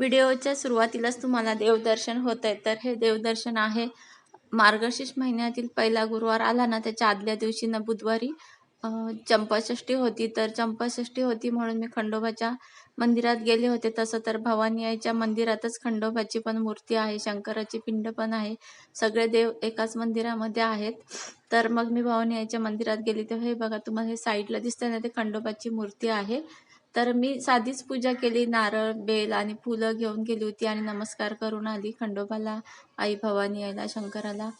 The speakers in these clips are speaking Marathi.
व्हिडिओच्या सुरुवातीलाच तुम्हाला देवदर्शन होत आहे तर हे देवदर्शन आहे. मार्गशीर्ष महिन्यातील पहिला गुरुवार आला ना त्याच्या आदल्या दिवशी ना बुधवारी चंपाषष्ठी होती. तर चंपाषष्ठी होती म्हणून मी खंडोबाच्या मंदिरात गेले होते. तसं तर भवानी आईच्या मंदिरातच खंडोबाची पण मूर्ती आहे. शंकराची पिंड पण आहे. सगळे देव एकाच मंदिरामध्ये आहेत. तर मग मी भवानी आईच्या मंदिरात गेली. तेव्हा हे बघा तुम्हाला हे साईडला दिसतंय ना ते खंडोबाची मूर्ती आहे. तर मी साधीच पूजा केली नारळ बेल आणि फुलं घेऊन गेली होती आणि नमस्कार करून आली खंडोबाला आई भवानी आईला शंकराला.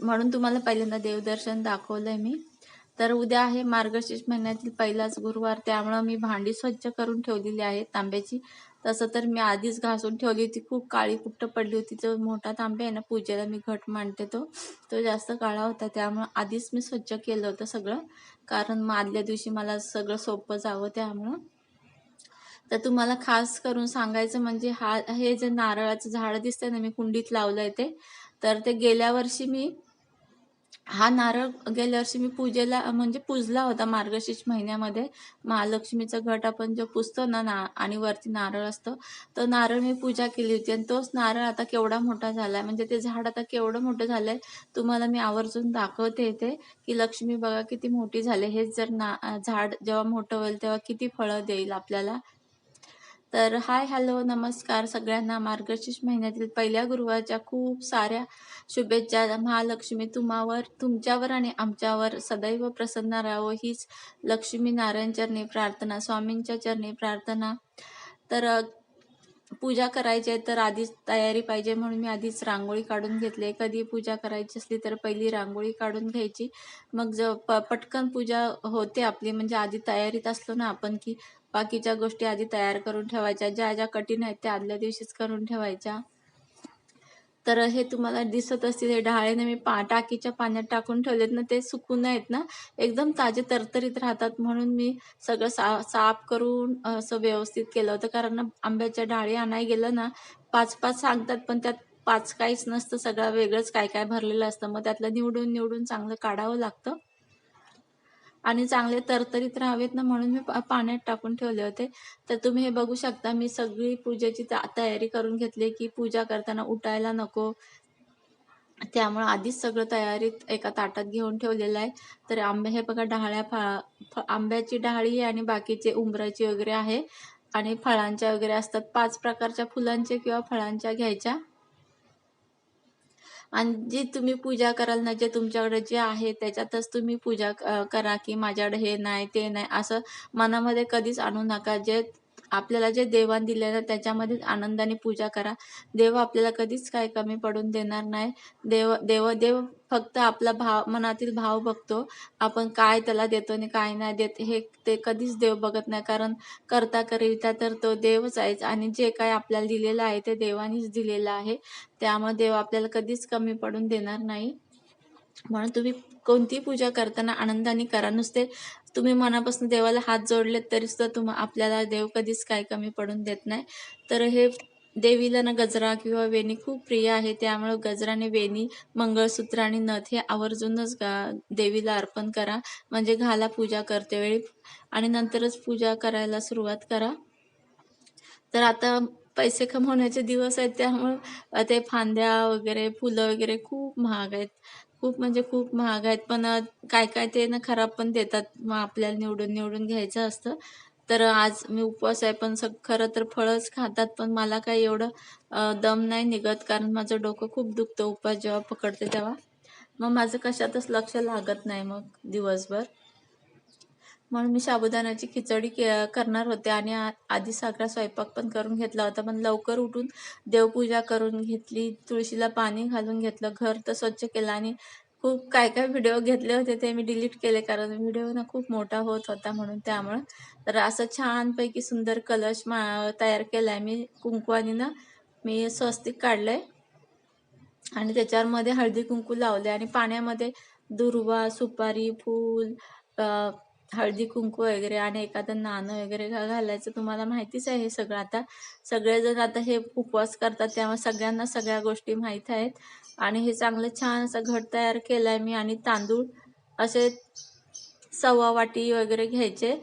म्हणून तुम्हाला पहिल्यांदा देवदर्शन दाखवलंय मी. तर उद्या आहे मार्गशीर्ष महिन्यातील पहिलाच गुरुवार त्यामुळं मी भांडी स्वच्छ करून ठेवलेली आहे तांब्याची. तसं तर मी आधीच घासून ठेवली होती. खूप काळी कुठं पडली होती. तो मोठा तांबे आहे ना पूजेला मी घट मांडते तो. तो जास्त काळा होता. त्यामुळं आधीच मी स्वच्छ केलं होतं सगळं. कारण मग आदल्या दिवशी मला सगळं सोपं जावं त्यामुळं. तर तुम्हाला खास करून सांगायचं म्हणजे हा हे जे नारळाचं झाड दिसतंय ना मी कुंडीत लावलंय ते. तर ते गेल्या वर्षी मी हा नारळ गेल्या वर्षी मी पूजेला म्हणजे पूजला होता मार्गशीर्ष महिन्यामध्ये. महालक्ष्मीचा घट आपण जो पुजतो ना ना आणि वरती नारळ असतो तर नारळ मी पूजा केली होती. आणि तोच नारळ आता केवढा मोठा झाला म्हणजे ते झाड आता केवढं मोठं झालंय तुम्हाला मी आवर्जून दाखवते इथे की लक्ष्मी बघा किती मोठी झाले. हेच जर ना झाड जेव्हा मोठं होईल तेव्हा किती फळं देईल आपल्याला. तर हाय हॅलो नमस्कार सगळ्यांना. मार्गशीर्ष महिन्यातील पहिल्या गुरुवारच्या खूप साऱ्या शुभेच्छा. महालक्ष्मी तुम्हावर तुमच्यावर आणि आमच्यावर सदैव प्रसन्न राहावं हीच लक्ष्मी नारायण चरणी प्रार्थना स्वामींच्या चरणी प्रार्थना. तर पूजा करायची आहे तर आधीच तयारी पाहिजे म्हणून मी आधीच रांगोळी काढून घेतली कधी पूजा करायची असली तर पहिली रांगोळी काढून घ्यायची. मग ज प पटकन पूजा होते आपली. म्हणजे आधी तयारीत असलो ना आपण की बाकीच्या गोष्टी आधी तयार करून ठेवायच्या. ज्या ज्या कठीण आहेत त्या आदल्या दिवशीच करून ठेवायच्या. तर हे तुम्हाला दिसत असतील हे डहाळेने मी पा टाकीच्या पाण्यात टाकून ठेवलेत ना ते सुकून आहेत ना एकदम ताजे तरतरीत राहतात म्हणून मी सगळं सा साफ करून असं व्यवस्थित केलं होतं. कारण आंब्याच्या डाळी आणाय गेलं ना पाच पाच सांगतात पण त्यात पाच काहीच नसतं. सगळं वेगळंच काय काय भरलेलं असतं. मग त्यातलं निवडून निवडून चांगलं काढावं लागतं. आणि चांगले तरतरीत राहावेत ना म्हणून मी पा- पाण्यात टाकून ठेवले होते. तर तुम्ही हे बघू शकता मी सगळी पूजेची तयारी करून घेतली की पूजा करताना उठायला नको. त्यामुळे आधीच सगळं तयारीत एका ताटात घेऊन ठेवलेलं आहे. तर आंबे हे बघा डहाळ्या फळा फ- आंब्याची डहाळी आहे आणि बाकीचे उंबराची वगैरे आहे. आणि फळांच्या वगैरे असतात. पाच प्रकारच्या फुलांचे किंवा फळांच्या घ्यायच्या. आणि जी तुम्ही पूजा कराल ना जे तुमच्याकडे जे आहे त्याच्यातच तुम्ही पूजा क- करा की माझ्याकडे हे नाही ते नाही असं मनामध्ये कधीच आणू नका. जे आपल्याला जे देवान दिले ना त्याच्यामध्येच आनंदाने पूजा करा. देव आपल्याला कधीच काय कमी पडून देणार नाही. देव देव देव फक्त आपला भाव मनातील भाव बघतो. आपण काय त्याला देतो आणि काय नाही देत हे ते कधीच देव बघत नाही. कारण करता करिता तर तो देवच आहेच आणि जे काय आपल्याला दिलेलं आहे ते देवानीच दिलेलं आहे. त्यामुळे देव आपल्याला कधीच कमी पडून देणार नाही. म्हणून तुम्ही कोणतीही पूजा करताना आनंदाने करा. नुसते तुम्ही मनापासून देवाला हात जोडले तरी सुद्धा तुम आपल्याला देव कधीच काय कमी पडून देत नाही. तर हे देवीला ना गजरा किंवा वेणी खूप प्रिय आहे. त्यामुळे गजरा आणि वेणी मंगळसूत्र आणि नथ हे आवर्जूनच गा देवीला अर्पण करा. म्हणजे घाला पूजा करते वेळी आणि नंतरच पूजा करायला सुरुवात करा. तर आता पैसे कमवण्याचे दिवस आहेत त्यामुळे ते फांद्या वगैरे फुलं वगैरे खूप महाग आहेत. खूप म्हणजे खूप महाग आहेत. पण काय काय ते ना खराब पण देतात. मग आपल्याला निवडून निवडून घ्यायचं असतं. तर आज मी उपवास आहे. पण सग खरं तर फळंच खातात. पण मला काही एवढं दम नाही निघत. कारण माझं डोकं खूप दुखतं. उपवास जेव्हा पकडते तेव्हा. मग माझं कशातच लक्ष लागत नाही मग दिवसभर. म्हणून मी साबुदाण्याची खिचडी के करणार होते आणि आ- आधी साखरा स्वयंपाक पण करून घेतला होता. पण लवकर उठून देवपूजा करून घेतली. तुळशीला पाणी घालून घेतलं. घर तर स्वच्छ केलं आणि खूप काय काय व्हिडिओ घेतले होते ते मी डिलीट केले कारण व्हिडिओ ना खूप मोठा होत होता म्हणून. त्यामुळं तर असं छानपैकी सुंदर कलश मा तयार केलाय. मी कुंकवानी ना मी स्वस्तिक काढलंय. आणि त्याच्यामध्ये हळदी कुंकू लावले आणि पाण्यामध्ये दुर्वा सुपारी फूल हळदी कुंकू वगैरे आणि एखादं नाणं वगैरे घालायचं तुम्हाला माहितीच आहे हे सगळं. आता सगळेजण आता हे उपवास करतात त्यामुळे सगळ्यांना सगळ्या गोष्टी माहीत आहेत. आणि हे चांगलं छान असं घट तयार केलंय मी आणि तांदूळ असे सव्वा वाटी वगैरे घ्यायचे.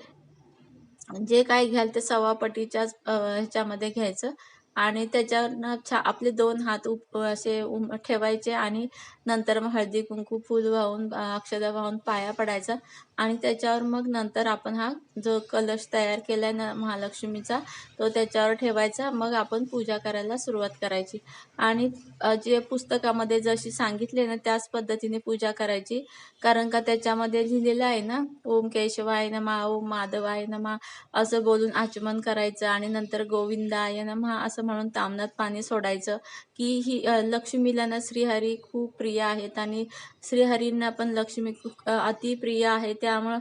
जे काय घ्याल ते सव्वा ह्याच्यामध्ये घ्यायचं. आणि त्याच्यावरनं छा आपले दोन हात उप असे उम ठेवायचे आणि नंतर मग हळदी कुंकू फूल वाहून अक्षदा वाहून पाया पडायचा. आणि त्याच्यावर मग नंतर आपण हा जो कलश तयार केलाय ना महालक्ष्मीचा तो त्याच्यावर ठेवायचा. मग आपण पूजा करायला सुरुवात करायची. आणि जे पुस्तकामध्ये जशी सांगितले ना त्याच पद्धतीने पूजा करायची. कारण का त्याच्यामध्ये लिहिलेलं आहे ना ओम केशवाय नमा ओम माधवाय नमा असं बोलून आचमन करायचं आणि नंतर गोविंदाय नमः असं म्हणून तामनात पाणी सोडायचं की ही लक्ष्मीला ना श्रीहरी खूप प्रिय आहेत आणि श्रीहरींना पण लक्ष्मी खूप अ, अतिप्रिय आहे. त्यामुळं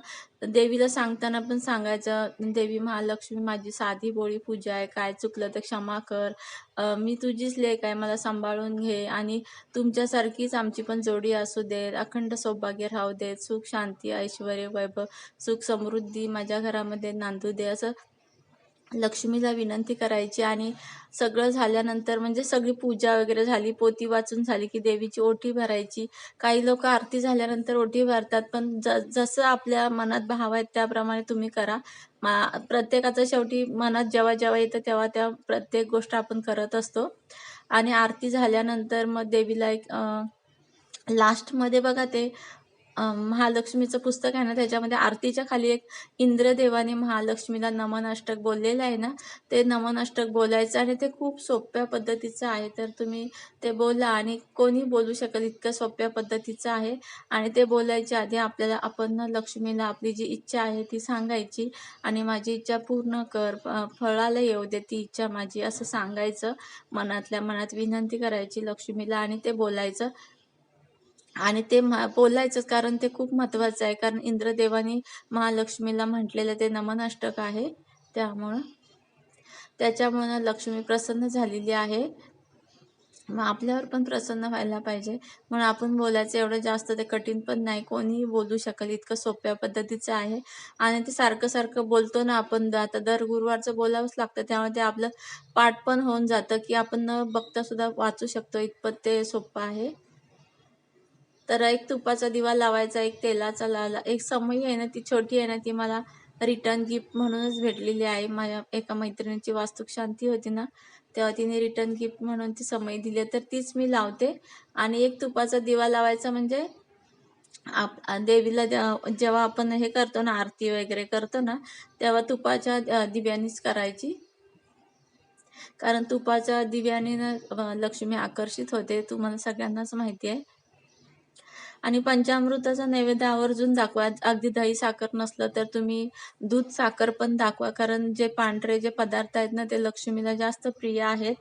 देवीला सांगताना पण सांगायचं देवी महालक्ष्मी माझी साधी बोळी पूजा आहे काय चुकलं तर क्षमा कर. अ, मी तुझीच लेक आहे मला सांभाळून घे आणि तुमच्यासारखीच आमची पण जोडी असू दे अखंड सौभाग्य राहू दे सुख शांती ऐश्वर वैभव सुख समृद्धी माझ्या घरामध्ये नांदू दे. असं लक्ष्मीला विनंती करायची आणि सगळं झाल्यानंतर म्हणजे सगळी पूजा वगैरे झाली पोती वाचून झाली की देवीची ओटी भरायची. काही लोक आरती झाल्यानंतर ओटी भरतात पण ज जसं आपल्या मनात भाव आहेत त्याप्रमाणे तुम्ही करा. मा प्रत्येकाचं शेवटी मनात जेव्हा जेव्हा येतं तेव्हा त्या प्रत्येक गोष्ट आपण करत असतो. आणि आरती झाल्यानंतर मग देवीला एक लास्टमध्ये बघा ते महालक्ष्मीचं पुस्तक आहे ना त्याच्यामध्ये आरतीच्या खाली एक इंद्रदेवाने महालक्ष्मीला नमन अष्टक बोललेलं आहे ना ते नमन अष्टक बोलायचं आणि ते खूप सोप्या पद्धतीचं आहे. तर तुम्ही ते बोला आणि कोणी बोलू शकेल इतकं सोप्या पद्धतीचं आहे. आणि ते बोलायच्या आधी आपल्याला आपण ना लक्ष्मीला आपली जी इच्छा आहे ती सांगायची आणि माझी इच्छा पूर्ण कर फळाला येऊ दे ती इच्छा माझी असं सांगायचं. मनातल्या मनात विनंती करायची लक्ष्मीला आणि ते बोलायचं. आणि ते म- बोलायचंच कारण ते खूप महत्वाचं आहे. कारण इंद्रदेवाने महालक्ष्मीला म्हटलेलं ते नमनाष्टक आहे. त्यामुळं त्याच्यामुळं लक्ष्मी प्रसन्न झालेली आहे. मग आपल्यावर पण प्रसन्न व्हायला पाहिजे. म्हणून आपण बोलायचं एवढं जास्त ते कठीण पण नाही. कोणीही बोलू शकेल इतकं सोप्या पद्धतीचं आहे. आणि ते सारखं सारखं बोलतो ना आपण. आता दर गुरुवारचं बोलावंच लागतं. त्यामुळे ते आपलं पाठ पण होऊन जातं की आपण न बघता सुद्धा वाचू शकतो. इतपत ते सोपं आहे. तर एक तुपाचा दिवा लावायचा एक तेलाचा लावला. एक समई आहे ना ती छोटी आहे ना ती मला रिटर्न गिफ्ट म्हणूनच भेटलेली आहे. माझ्या एका मैत्रिणीची वास्तुक शांती होती ना तेव्हा तिने रिटर्न गिफ्ट म्हणून ती समई दिली. तर तीच मी लावते. आणि एक तुपाचा दिवा लावायचा म्हणजे आप देवीला जेव्हा आपण हे करतो ना आरती वगैरे करतो ना तेव्हा तुपाच्या दिव्यानीच करायची. कारण तुपाच्या दिव्याने ना लक्ष्मी आकर्षित होते. तुम्हाला सगळ्यांनाच माहिती आहे. आणि पंचामृताचा नैवेद्य आवर्जून दाखवा. अगदी दही साखर नसलं तर तुम्ही दूध साखर पण दाखवा. कारण जे पांढरे जे पदार्थ आहेत ना ते लक्ष्मीला जास्त प्रिय आहेत.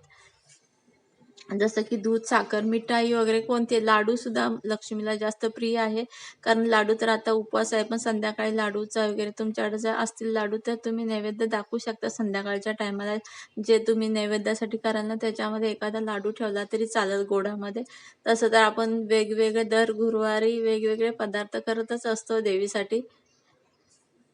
जसं की दूध साखर मिठाई वगैरे कोणते? लाडू सुद्धा लक्ष्मीला जास्त प्रिय आहे. कारण लाडू तर आता उपवास आहे पण संध्याकाळी लाडूचा वगैरे तुमच्याकडे जर असतील लाडू तर तुम्ही नैवेद्य दाखवू शकता संध्याकाळच्या टायमाला जे तुम्ही नैवेद्यासाठी कराल ना त्याच्यामध्ये एखादा लाडू ठेवला तरी चालेल गोडामध्ये. तसं तर आपण वेगवेगळे दर गुरुवारी वेगवेगळे पदार्थ करतच असतो देवीसाठी.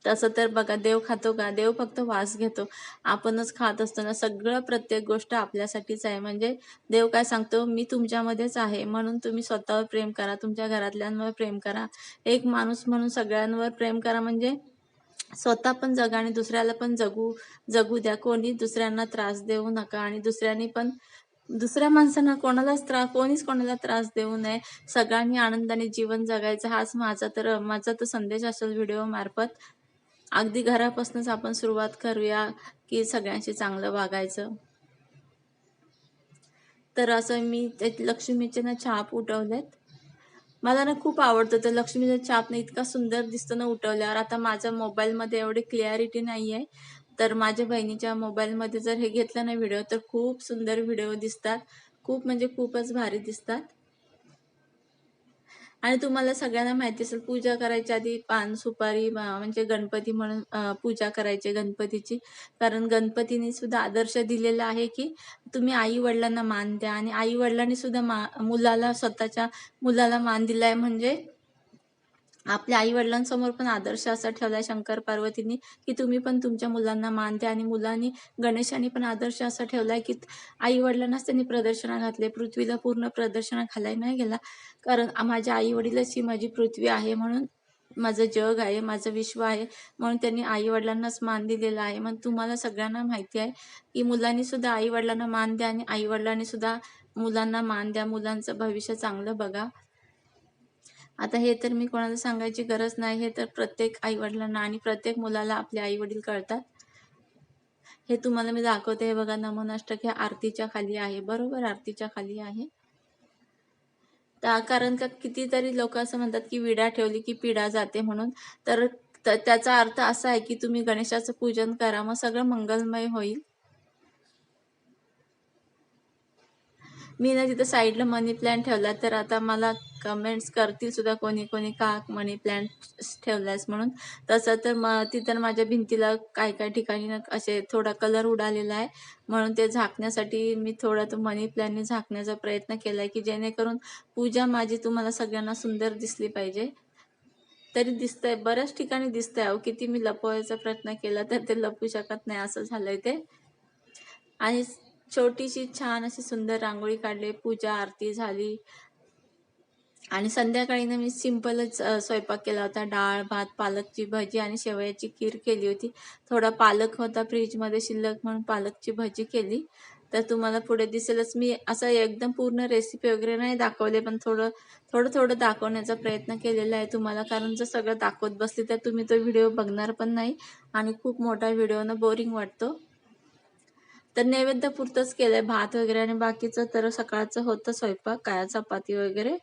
तसं तर बघा देव खातो का? देव फक्त वास घेतो. आपणच खात असतो ना सगळं प्रत्येक गोष्ट आपल्यासाठीच आहे. म्हणजे देव काय सांगतो? मी तुमच्यामध्येच आहे. म्हणून तुम्ही स्वतःवर प्रेम करा. तुमच्या घरातल्यांवर प्रेम करा. एक माणूस म्हणून सगळ्यांवर प्रेम करा. म्हणजे स्वतः पण जगा आणि दुसऱ्याला पण जगू जगू द्या. कोणी दुसऱ्यांना त्रास देऊ नका आणि दुसऱ्यांनी पण दुसऱ्या माणसांना कोणालाच त्रास कोणीच कोणाला त्रास देऊ नये. सगळ्यांनी आनंदाने जीवन जगायचं. हाच माझा तर माझा तर संदेश असेल व्हिडिओ मार्फत. अगदी घरापासूनच आपण सुरुवात करूया की सगळ्यांशी चांगलं वागायचं. तर असं मी ते लक्ष्मीचे ना छाप उठवलेत. मला ना खूप आवडतं तर लक्ष्मीचा छाप ना इतका सुंदर दिसतो ना उठवल्यावर. आता माझ्या मोबाईलमध्ये एवढी क्लिअरिटी नाही आहे तर माझ्या बहिणीच्या मोबाईलमध्ये जर हे घेतलं ना व्हिडिओ तर खूप सुंदर व्हिडिओ दिसतात. खूप म्हणजे खूपच भारी दिसतात. आणि तुम्हाला सगळ्यांना माहिती असेल पूजा करायच्या आधी पान सुपारी म्हणजे गणपती म्हणून पूजा करायची गणपतीची. कारण गणपतीने सुद्धा आदर्श दिलेला आहे की तुम्ही आई वडिलांना मान द्या. आणि आई वडिलांनी सुद्धा मा मुलाला स्वतःच्या मुलाला मान दिलाय म्हणजे आपल्या आई वडिलांसमोर पण आदर्श असा ठेवलाय शंकर पार्वतींनी की तुम्ही पण तुमच्या मुलांना मान द्या आणि मुलांनी गणेशाने पण आदर्श असा ठेवलाय की आई वडिलांनाच त्यांनी प्रदर्शना घातले पृथ्वीला पूर्ण प्रदर्शना घालाय नाही गेला. कारण माझ्या आई वडीलच ही माझी पृथ्वी आहे म्हणून माझं जग आहे माझं विश्व आहे म्हणून त्यांनी आईवडिलांनाच मान दिलेला आहे. मग तुम्हाला सगळ्यांना माहिती आहे की मुलांनी सुद्धा आईवडिलांना मान द्या आणि आईवडिलांनी सुद्धा मुलांना मान द्या. मुलांचं भविष्य चांगलं बघा. आता हे तर मी कोणाला सांगायची गरज नाही. हे तर प्रत्येक आईवडिलांना आणि प्रत्येक मुलाला आपले आईवडील कळतात. हे तुम्हाला मी दाखवते. हे बघा नमनाष्टक हे आरतीच्या खाली आहे. बरोबर आरतीच्या खाली आहे. कारण का कितीतरी लोक असं म्हणतात की विडा ठेवली की पिढा जाते म्हणून. तर त- त्याचा अर्थ असा आहे की तुम्ही गणेशाचं पूजन करा. मग सगळं मंगलमय होईल. मी ना तिथं साईडला मनी प्लॅन्ट ठेवला तर आता मला कमेंट्स करतील सुद्धा कोणी कोणी का मनी प्लॅन्ट ठेवलास म्हणून. तसं तर म तिथं माझ्या भिंतीला काही काही ठिकाणी ना असे थोडा कलर उडालेला आहे. म्हणून ते झाकण्यासाठी मी थोडा तो मनी प्लॅनने झाकण्याचा प्रयत्न केला आहे की जेणेकरून पूजा माझी तुम्हाला सगळ्यांना सुंदर दिसली पाहिजे. तरी दिसतंय बऱ्याच ठिकाणी दिसतंय अहो किती मी लपवायचा प्रयत्न केला तर ते लपू शकत नाही असं झालंय ते. आणि छोटीशी छान अशी सुंदर रांगोळी काढली पूजा आरती झाली. आणि संध्याकाळी ना मी सिंपलच स्वयंपाक केला होता. डाळ भात पालकची भाजी आणि शेवयाची खीर केली होती. थोडा पालक होता फ्रीजमध्ये शिल्लक म्हणून पालकची भाजी केली. तर तुम्हाला पुढे दिसेलच. मी असं एकदम पूर्ण रेसिपी वगैरे नाही दाखवले पण थोडं थोडं थोडं दाखवण्याचा प्रयत्न केलेला आहे तुम्हाला. कारण जर सगळं दाखवत बसली तर तुम्ही तो व्हिडिओ बघणार पण नाही. आणि खूप मोठा व्हिडिओनं बोरिंग वाटतो. तर नैवेद्य पुरतंच केलंय. भात वगैरे आणि बाकीचं तर सकाळचं होतं स्वयंपाक काय चपाती वगैरे.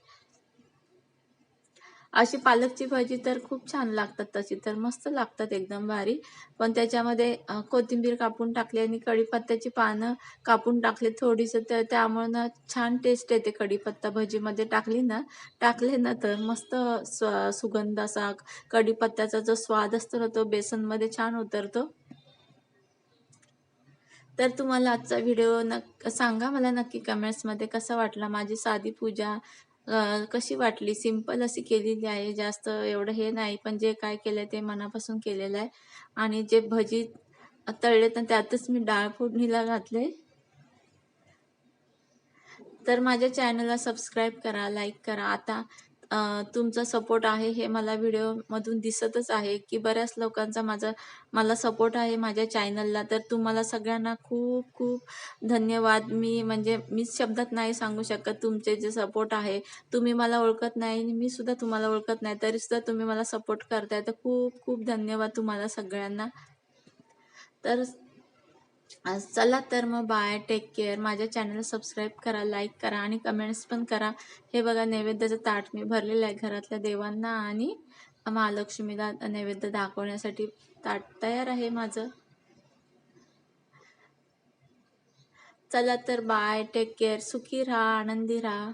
अशी पालकची भाजी तर खूप छान लागतात तशी तर मस्त लागतात एकदम भारी. पण त्याच्यामध्ये कोथिंबीर कापून टाकली आणि कढीपत्त्याची पानं कापून टाकली थोडीसं तर त्यामुळं ना छान टेस्ट येते कढीपत्ता भजीमध्ये. टाकली ना टाकले ना तर मस्त स्व सुगंध असा कढीपत्त्याचा जो स्वाद असतो ना तो बेसनमध्ये छान उतरतो. तर तुम्हाला आजचा व्हिडिओ नक सांगा मला नक्की कमेंट्समध्ये कसा वाटला? माझी साधी पूजा कशी वाटली? सिंपल अशी केलेली आहे जास्त एवढं हे नाही पण जे काय केलं ते मनापासून केलेलं आहे. आणि जे भजी तळले तर त्यातच मी डाळ फोडणीला घातले. तर माझ्या चॅनलला सबस्क्राईब करा लाईक करा. आता तुमचा सपोर्ट आहे हे मला व्हिडिओमधून दिसतच आहे की बऱ्याच लोकांचा माझा मला सपोर्ट आहे माझ्या चॅनलला तर तुम्हाला सगळ्यांना खूप खूप धन्यवाद. मी म्हणजे मीच शब्दात नाही सांगू शकत तुमचे जे सपोर्ट आहे. तुम्ही मला ओळखत नाही आणि मी सुद्धा तुम्हाला ओळखत नाही. तरी सुद्धा तुम्ही मला सपोर्ट करताय. तर खूप खूप धन्यवाद तुम्हाला सगळ्यांना. तर चला तर मग बाय टेक केअर माझ्या चॅनल सबस्क्राईब करा लाईक करा आणि कमेंट्स पण करा. हे बघा नैवेद्याचं ताट मी भरलेलं आहे घरातल्या देवांना आणि महालक्ष्मीला नैवेद्य दाखवण्यासाठी ताट तयार आहे माझं. चला तर बाय टेक केअर सुखी राहा आनंदी राहा.